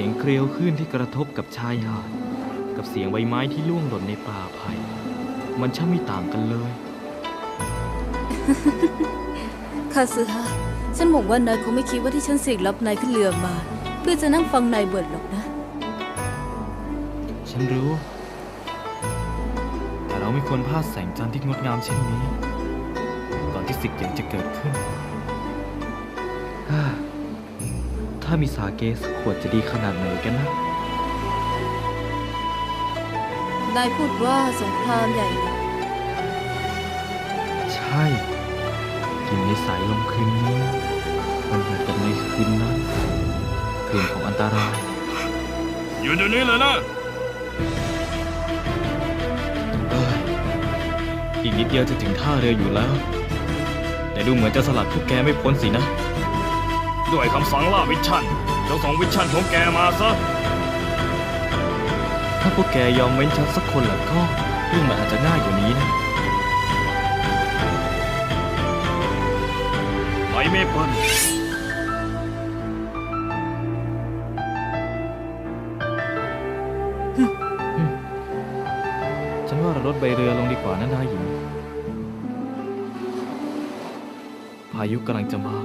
สียงเกลียวคลื่นที่กระทบกับชายหาด กับเสียงใบไม้ที่ล่วงหล่นในป่าไผ่มันช่างไม่ต่างกันเลย คาซึฮะฉันหวังว่านายคงไม่คิดว่าที่ฉันเสกรับนายขึ้นเรือมา เพื่อจะนั่งฟังนายบ่นหรอกนะ ฉันรู้ แต่เราไม่ควรพลาดแสงจันทร์ที่งดงามเช่นนี้ ก่อนที่สิ่งใหญ่จะเกิดขึ้น ถ้ามีสาเกสักขวดจะดีขนาดไหนกันนะ นายพูดว่าสงครามใหญ่นะใช่กลินในสายลมคืนนี้มันเหมือนกับในคืนนั้นคืนของอันตราย อยู่เดี๋ยวนี้เลยนะ เอ้ยอีกนิดเดียวจะถึงท่าเรืออยู่แล้ว แต่ดูเหมือนจะสลัดพวกแกไม่พ้นสินะ ด้วยคำสั่งล่าวิชันเจ้าส่งวิชันของแกมาซะ ถ้าพวกแกยอมเว้นฉันสักคนแล้วก็เรื่องมันอาจจะง่ายกว่านี้นะไปเมเปิลฉันว่าเราลดใบเรือลงดีกว่านะนายหญิง พายุกำลังจะมา